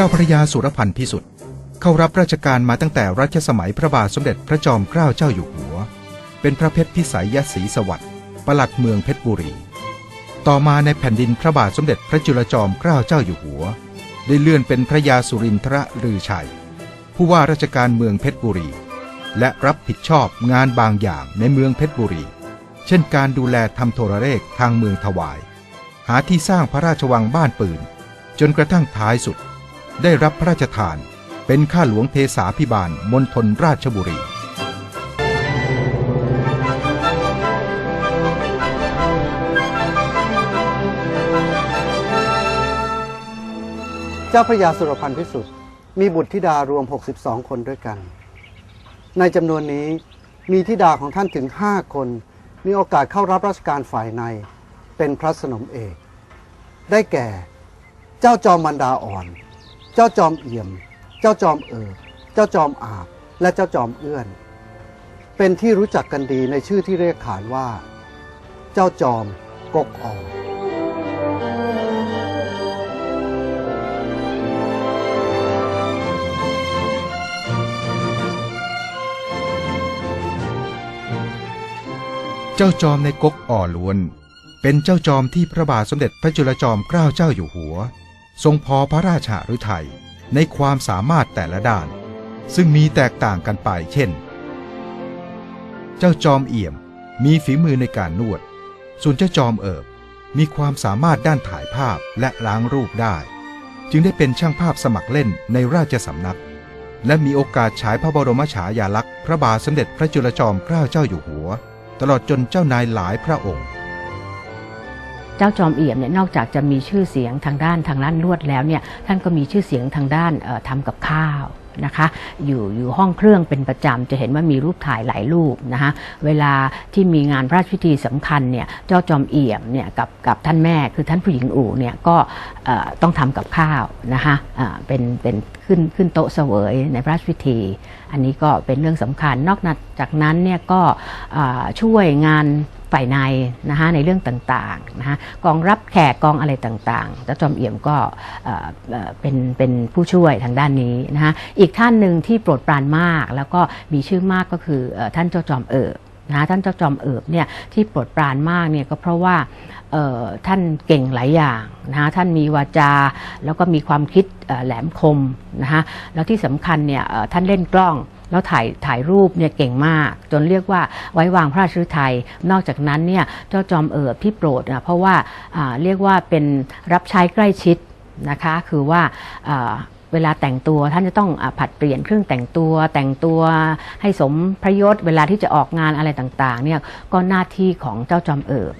จ้าพระยาสุรพันธ์พิสุทธิ์เข้ารับราชการมาตั้งแต่รัชสมัยพระบาทสมเด็จพระจอมเกล้าเจ้าอยู่หัว เป็นพระเพชรพิสัยยศรีสวัสดิ์ปลัดเมืองเพชรบุรี ต่อมาในแผ่นดินพระบาทสมเด็จพระจุลจอมเกล้าเจ้าอยู่หัว ได้เลื่อนเป็นพระยาสุรินทรลือชัย ผู้ว่าราชการเมืองเพชรบุรี และรับผิดชอบงานบางอย่างในเมืองเพชรบุรี เช่นการดูแลทำโทรเลขทางเมืองถวาย หาที่สร้างพระราชวังบ้านปืน จนกระทั่งท้ายสุด ได้รับพระราชทาน เป็นข้าหลวงเทสาพิบาลมณฑลราชบุรีเจ้าพระยาสุรพันธ์พิสุทธิ์มีบุตรธิดารวม 62 คนด้วยกัน ในจำนวนนี้มีธิดาของท่านถึง 5 คน มีโอกาสเข้ารับราชการฝ่ายใน เป็นพระสนมเอก ได้แก่ เจ้าจอมมันดาอ่อน เจ้าจอมเอี่ยม เจ้าจอมเอิบเจ้าจอมอาบ และเจ้าจอมเอื้อน เป็นที่รู้จักกันดีในชื่อที่เรียกขานว่า เจ้าจอมกกออนเจ้าจอมในก๊กอ่อล้วน เป็นเจ้าจอมที่พระบาทสมเด็จพระจุลจอมเกล้าเจ้าอยู่หัว ทรงพอพระราชาฤทัยในความสามารถแต่ละด้าน ซึ่งมีแตกต่างกันไปเช่น เจ้าจอมเอี่ยมมีฝีมือในการนวด ส่วนเจ้าจอมเอิบมีความสามารถด้านถ่ายภาพและล้างรูปได้ จึงได้เป็นช่างภาพสมัครเล่นในราชสำนัก และมีโอกาสฉายพระบรมฉายาลักษณ์พระบาทสมเด็จพระจุลจอมเกล้าเจ้าอยู่หัว ตลอดจนเจ้านายหลายพระองค์ เจ้าจอมเอี่ยมเนี่ยนอกจากจะมีชื่อเสียงทางด้านทางด้านลวดแล้วเนี่ยท่านก็มีชื่อเสียงทางด้านเอ่อทำกับข้าวนะคะอยู่อยู่ห้องเครื่องเป็นประจำจะเห็นว่ามีรูปถ่ายหลายรูปนะคะเวลาที่มีงานพระราชพิธีสำคัญเนี่ยเจ้าจอมเอี่ยมเนี่ยกับกับท่านแม่คือท่านผู้หญิงอู่เนี่ยก็ต้องทำกับข้าวนะคะเป็นเป็นขึ้นขึ้นโต๊ะเสวยในพระราชพิธี อันนี้ก็เป็นเรื่องสำคัญนอกจากนั้นเนี่ยก็ช่วยงาน ฝ่ายในนะคะในเรื่องต่างๆนะคะกองรับแขกกองอะไรต่างๆเจ้าจอมเอี่ยมก็เป็นเป็นผู้ช่วยทางด้านนี้นะคะอีกท่านหนึ่งที่โปรดปรานมาก แล้วก็มีชื่อมากก็คือท่านเจ้าจอมเอิบนะท่านเจ้าจอมเอิบเนี่ยที่โปรดปรานมากเนี่ยก็เพราะว่าท่านเก่งหลายอย่างนะท่านมีวาจา แล้วก็มีความคิดแหลมคมนะคะแล้วที่สำคัญเนี่ยท่านเล่นกล้อง แล้วถ่ายถ่ายรูปเนี่ยเก่งมาก จนเรียกว่าไว้วางพระราชฤทัย นอกจากนั้นเนี่ยเจ้าจอมเอิบที่โปรดนะเพราะว่าเรียกว่าเป็นรับใช้ใกล้ชิดนะคะคือว่าเวลาแต่งตัวท่านจะต้องอผัดเปลี่ยนเครื่องแต่งตัวแต่งตัวให้สมพระยศเวลาที่จะออกงานอะไรต่างๆเนี่ยก็หน้าที่ของเจ้าจอมเอิบ